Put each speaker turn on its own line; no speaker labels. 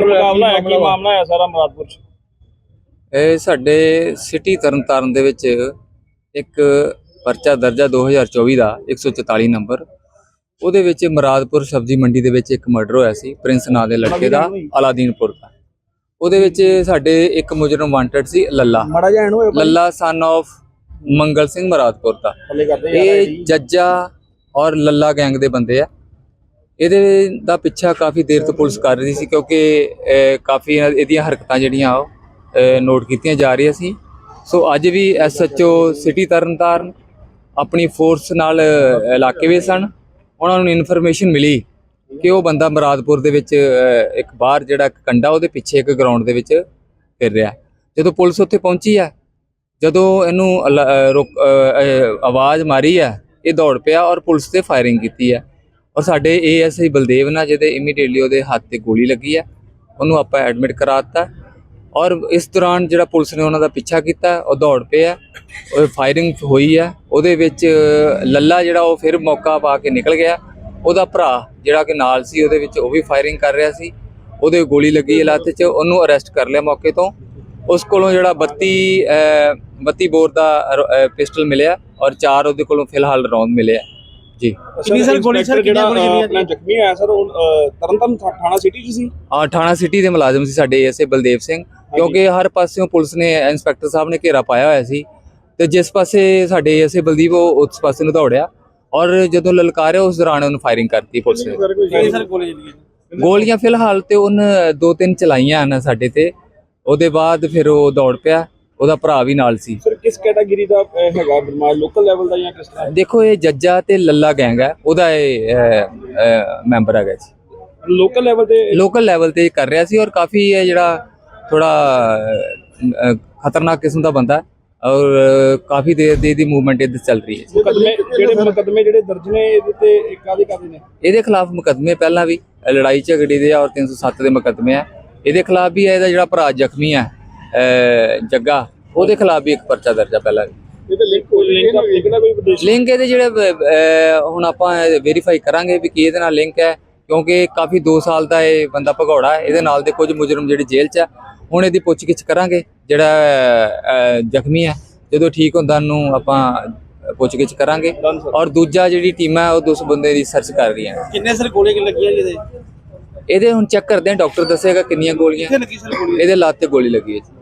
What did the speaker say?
ਮੁਕਾਬਲਾ ਹੈ ਕੀ ਮਾਮਲਾ ਹੈ ਸਾਰਾ ਮੁਰਾਦਪੁਰ ਚ?
ਇਹ ਸਾਡੇ ਸਿਟੀ ਤਰਨਤਾਰਨ ਦੇ ਵਿੱਚ ਇੱਕ ਪਰਚਾ ਦਰਜਾ 2024 ਦਾ 144 ਨੰਬਰ। ਉਹਦੇ ਵਿੱਚ ਮੁਰਾਦਪੁਰ ਸਬਜ਼ੀ ਮੰਡੀ ਦੇ ਵਿੱਚ ਇੱਕ ਮਰਡਰ ਹੋਇਆ ਸੀ ਪ੍ਰਿੰਸ ਨਾਂ ਦੇ ਲੜਕੇ ਦਾ ਅਲਾਦੀਨਪੁਰ ਦਾ। ਉਹਦੇ ਵਿੱਚ ਸਾਡੇ ਇੱਕ ਮੁਜਰਮ ਵਾਂਟਡ ਸੀ ਲੱਲਾ।
ਮਾੜਾ ਜਿਹਾ ਇਹਨੂੰ
ਲੱਲਾ ਸਨ of ਮੰਗਲ ਸਿੰਘ ਮੁਰਾਦਪੁਰ ਦਾ। ਇਹ ਜੱਜਾ ਔਰ ਲੱਲਾ ਗੈਂਗ ਦੇ ਬੰਦੇ ਆ। ਇਹਦੇ ਦਾ ਪਿੱਛਾ ਕਾਫੀ ਦੇਰ ਤੋਂ ਪੁਲਿਸ ਕਰ ਰਹੀ ਸੀ ਕਿਉਂਕਿ ਕਾਫੀ ਇਹਦੀਆਂ ਹਰਕਤਾਂ ਜਿਹੜੀਆਂ ਉਹ ਨੋਟ ਕੀਤੀਆਂ ਜਾ ਰਹੀਆਂ ਸੀ। ਸੋ ਅੱਜ ਵੀ ਐਸਐਚਓ ਸਿਟੀ ਤਰਨਤਾਰਨ ਆਪਣੀ ਫੋਰਸ ਨਾਲ ਇਲਾਕੇ ਵਿੱਚ ਸਨ। ਉਹਨਾਂ ਨੂੰ ਇਨਫੋਰਮੇਸ਼ਨ ਮਿਲੀ ਕਿ ਉਹ ਬੰਦਾ ਮਰਾਦਪੁਰ ਦੇ ਵਿੱਚ ਇੱਕ ਬਾਹਰ ਜਿਹੜਾ ਇੱਕ ਕੰਡਾ ਉਹਦੇ ਪਿੱਛੇ ਇੱਕ ਗਰਾਊਂਡ ਦੇ ਵਿੱਚ ਫਿਰ ਰਿਹਾ। ਜਦੋਂ ਪੁਲਿਸ ਉੱਥੇ ਪਹੁੰਚੀ ਆ ਜਦੋਂ ਇਹਨੂੰ ਅਲ- ਅਹ ਆਵਾਜ਼ ਮਾਰੀ ਹੈ, ਇਹ ਦੌੜ ਪਿਆ ਔਰ ਪੁਲਿਸ ਤੇ ਫਾਇਰਿੰਗ ਕੀਤੀ ਹੈ। ਔਰ ਸਾਡੇ ਏਐਸਆਈ ਬਲਦੇਵ ਨਾਲ ਜਿਹਦੇ ਇਮੀਡੀਏਟਲੀ ਉਹਦੇ ਹੱਥ ਤੇ ਗੋਲੀ ਲੱਗੀ ਹੈ ਉਹਨੂੰ ਆਪਾਂ ਐਡਮਿਟ ਕਰਾਤਾ। ਔਰ ਇਸ ਦੌਰਾਨ ਜਿਹੜਾ ਪੁਲਿਸ ਨੇ ਉਹਨਾਂ ਦਾ ਪਿੱਛਾ ਕੀਤਾ ਉਹ ਦੌੜ ਪਿਆ ਉਹ ਫਾਇਰਿੰਗ ਹੋਈ ਹੈ ਉਹਦੇ ਵਿੱਚ ਲੱਲਾ ਜਿਹੜਾ ਉਹ ਫਿਰ ਮੌਕਾ ਪਾ ਕੇ ਨਿਕਲ ਗਿਆ। ਉਹਦਾ ਭਰਾ ਜਿਹੜਾ ਕਿ ਨਾਲ ਸੀ ਉਹਦੇ ਵਿੱਚ ਉਹ ਵੀ ਫਾਇਰਿੰਗ ਕਰ ਰਿਹਾ ਸੀ। ਉਹਦੇ ਗੋਲੀ ਲੱਗੀ ਲੱਤ 'ਚ ਉਹਨੂੰ ਅਰੈਸਟ ਕਰ ਲਿਆ ਮੌਕੇ ਤੋਂ। ਉਸ ਕੋਲੋਂ ਜਿਹੜਾ 32 ਅਹ, 32 ਬੋਰ ਦਾ ਪਿਸਟਲ ਮਿਲਿਆ ਔਰ ਚਾਰ ਉਹਦੇ ਕੋਲੋਂ ਫਿਲਹਾਲ ਰੌਂਦ ਮਿਲਿਆ। ਜੀ।
ਕਿੰਨੀ ਸਰ ਗੋਲੀ ਸਰ ਕਿੰਨੀਆਂ ਗੋਲੀਆਂ ਚੱਲੀਆਂ ਆਪਣਾ ਜ਼ਖਮੀ ਆਇਆ ਸਰ ਉਹ ਅਹ, ਤਰਨਤਾਰਨ ਥਾ- ਥਾਣਾ ਸਿਟੀ ਚ ਸੀ?
ਆ ਥਾਣਾ ਸਿਟੀ ਦੇ ਮੁਲਾਜ਼ਮ ਸੀ ਸਾਡੇ ਏਐਸਏ ਬਲਦੇਵ ਸਿੰਘ। ਕਿਉਂਕਿ ਹਰ ਪਾਸਿਓਂ ਪੁਲਿਸ ਨੇ ਇੰਸਪੈਕਟਰ ਸਾਹਿਬ ਨੇ ਘੇਰਾ ਪਾਇਆ ਹੋਇਆ ਸੀ। ਤੇ ਜਿਸ ਪਾਸੇ ਸਾਡੇ ਬਲਦੀਪ ਉਹ ਉਸ ਪਾਸੇ ਨੂੰ ਦੌੜਿਆ। ਔਰ ਜਦੋਂ ਲਲਕਾਰਿਆ ਉਸ ਦੌਰਾਨ ਉਹਨੂੰ ਫਾਇਰਿੰਗ ਕਰਤੀ ਪੁਲਿਸ ਨੇ।
ਕਿੰਨੀ ਸਰ ਗੋਲੀ? ਚੱਲੀ
ਗੋਲੀਆਂ ਫਿਲਹਾਲ ਤੇ ਉਹਨ ਦੋ ਤਿੰਨ ਚਲਾਈਆਂ ਹਨ ਸਾਡੇ ਤੇ। ਉਹਦੇ ਬਾਅਦ ਫਿਰ ਉਹ ਦੌੜ ਪਿਆ। ਉਹਦਾ ਭਰਾ ਵੀ ਨਾਲ ਸੀ।
ਸਰ ਕਿਸ ਕੈਟਾਗਰੀ ਦਾ ਅਹ, ਹੈਗਾ ਬਿਮਾਰ ਲੋਕਲ ਲੈਵਲ ਦਾ ਜਾਂ ਕਿਸ ਤਰ੍ਹਾਂ?
ਦੇਖੋ ਇਹ ਜੱਜਾ ਤੇ ਲੱਲਾ ਗੈਂਗ ਹੈ। ਉਹਦਾ ਇਹ ਮੈਂਬਰ ਹੈਗਾ ਜੀ।
ਲੋਕਲ ਲੈਵਲ ਤੇ
ਲੋਕਲ ਲੈਵਲ ਤੇ ਇਹ ਕਰ ਰਿਹਾ ਸੀ ਔਰ ਕਾਫੀ ਇਹ ਜਿਹੜਾ ਥੋੜਾ ਖਤਰਨਾਕ ਕਿਸਮ ਦਾ ਬੰਦਾ ਹੈ। ਔਰ ਕਾਫੀ ਦੇਰ ਦੀ ਇਹਦੀ ਮੂਵਮੈਂਟ ਇਹਦੇ 'ਚ ਚੱਲ ਰਹੀ ਹੈ
ਮੁਕਦਮੇ ਜਿਹੜੇ ਮੁਕਦਮੇ ਜਿਹੜੇ ਦਰਜ ਨੇ ਇਹਦੇ ਤੇ ਇੱਕ ਆਦੇ ਕਾਦੇ ਨੇ?
ਇਹਦੇ ਖਿਲਾਫ ਮੁਕੱਦਮੇ ਪਹਿਲਾਂ ਵੀ ਅ, ਲੜਾਈ ਝਗੜੇ ਦੇ ਔਰ 307 ਦੇ ਮੁਕੱਦਮੇ ਆ। ਇਹਦੇ ਖਿਲਾਫ ਵੀ ਹੈ ਇਹਦਾ ਜਿਹੜਾ ਭਰਾ ਜ਼ਖਮੀ ਹੈ ਜੱਗਾ ਉਹਦੇ ਖਿਲਾਫ ਵੀ ਇੱਕ ਪਰਚਾ ਦਰਜ ਹੈ ਪਹਿਲਾਂ ਵੀ।
ਇਹਦੇ ਲਿੰਕ ਕੋਈ ਲਿੰਕ ਲਿਖਦਾ ਕੋਈ ਵਿਦੇਸ਼
ਲਿੰਕ ਇਹਦੇ ਜਿਹੜੇ ਹੁਣ ਆਪਾਂ ਵੈਰੀਫਾਈ ਕਰਾਂਗੇ ਵੀ ਕੀ ਇਹਦੇ ਨਾਲ ਲਿੰਕ ਹੈ ਕਿਉਂਕਿ ਕਾਫੀ 2 ਸਾਲ ਦਾ ਇਹ ਬੰਦਾ ਭਗੌੜਾ ਹੈ ਇਹਦੇ ਨਾਲ ਦੇ ਕੁਝ ਮੁਜਰਮ ਜਿਹੜੇ ਜੇਲ੍ਹ 'ਚ ਆ ਹੁਣ ਇਹਦੀ ਪੁੱਛਗਿੱਛ ਕਰਾਂਗੇ ਜਿਹੜਾ ਜ਼ਖਮੀ ਹੈ ਜਦੋਂ ਠੀਕ ਹੁੰਦਾ ਨੂੰ ਆਪਾਂ ਪੁੱਛਗਿੱਛ ਕਰਾਂਗੇ. ਔਰ ਦੂਜਾ ਜਿਹੜੀ ਟੀਮ ਹੈ ਉਹ ਉਸ ਬੰਦੇ ਦੀ ਸਰਚ ਕਰ ਰਹੀ ਹੈ
ਕਿੰਨੇ ਸਰ ਗੋਲੀਆਂ ਲੱਗੀਆਂ ਜੀ ਇਹਦੇ?
ਇਹਦੇ ਹੁਣ ਚੈੱਕ ਕਰਦੇ ਆ ਡਾਕਟਰ ਦੱਸੇਗਾ ਕਿੰਨੀਆਂ ਗੋਲੀਆਂ।
ਕਿੱਥੇ ਲੱਗੀ ਸਰ ਗੋਲੀ?
ਇਹਦੇ ਲੱਤ ਤੇ ਗੋਲੀ ਲੱਗੀ ਹੈ ਜੀ।